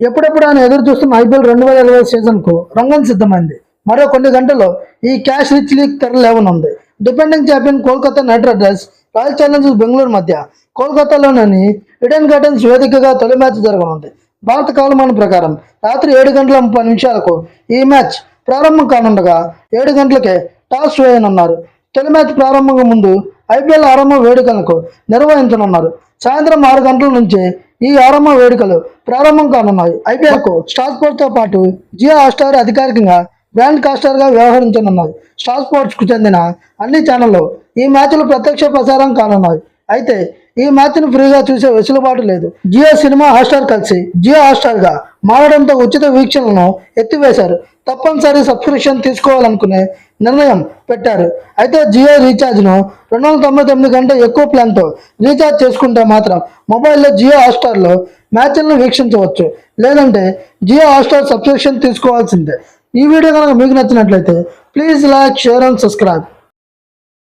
ఎప్పుడెప్పుడు ఆయన ఎదురు చూస్తున్న ఐపీఎల్ రెండు వేల ఇరవై సీజన్కు రంగం సిద్ధమైంది. మరో కొన్ని గంటల్లో ఈ cash rich league తెరలేవనుంది defending champion Kolkata Knight Riders Royal Challengers Bengaluru మధ్య కోల్కతాలోని ఇడెన్ గార్డెన్స్ వేదికగా తొలి మ్యాచ్ జరగనుంది. భారత కాలమానం ప్రకారం రాత్రి ఏడు గంటల ముప్పై నిమిషాలకు ఈ మ్యాచ్ ప్రారంభం కానుండగా ఏడు గంటలకే టాస్ వేయనున్నారు. తొలి మ్యాచ్ ప్రారంభంగా ముందు ఐపీఎల్ ఆరంభ వేడుకలకు నిర్వహించనున్నారు. సాయంత్రం ఆరు గంటల నుంచి ఈ ఆరంభ వేడుకలు ప్రారంభం కానున్నాయి. ఐపీఎల్కు స్టార్ స్పోర్ట్స్తో పాటు జియో హాట్స్టార్ అధికారికంగా బ్రాండ్ కాస్టర్గా వ్యవహరించనున్నాయి. స్టార్ స్పోర్ట్స్కు చెందిన అన్ని ఛానళ్ళు ఈ మ్యాచ్లు ప్రత్యక్ష ప్రసారం కానున్నాయి. అయితే ఈ మ్యాచ్ను ఫ్రీగా చూసే వెసులుబాటు లేదు. జియో సినిమా హాట్స్టార్ కలిసి జియో హాట్స్టార్గా మారడంతో ఉచిత వీక్షణలను ఎత్తివేశారు. తప్పనిసరి సబ్స్క్రిప్షన్ తీసుకోవాలనుకునే నిర్ణయం పెట్టారు. అయితే జియో రీఛార్జ్ను రెండు వందల తొంభై తొమ్మిది కంటే ఎక్కువ ప్లాన్తో రీఛార్జ్ చేసుకుంటే మాత్రం మొబైల్లో జియో హాట్స్టార్లో మ్యాచ్లను వీక్షించవచ్చు. లేదంటే జియో హాట్స్టార్ సబ్స్క్రిప్షన్ తీసుకోవాల్సిందే. ఈ వీడియో కనుక మీకు నచ్చినట్లయితే please like share and subscribe.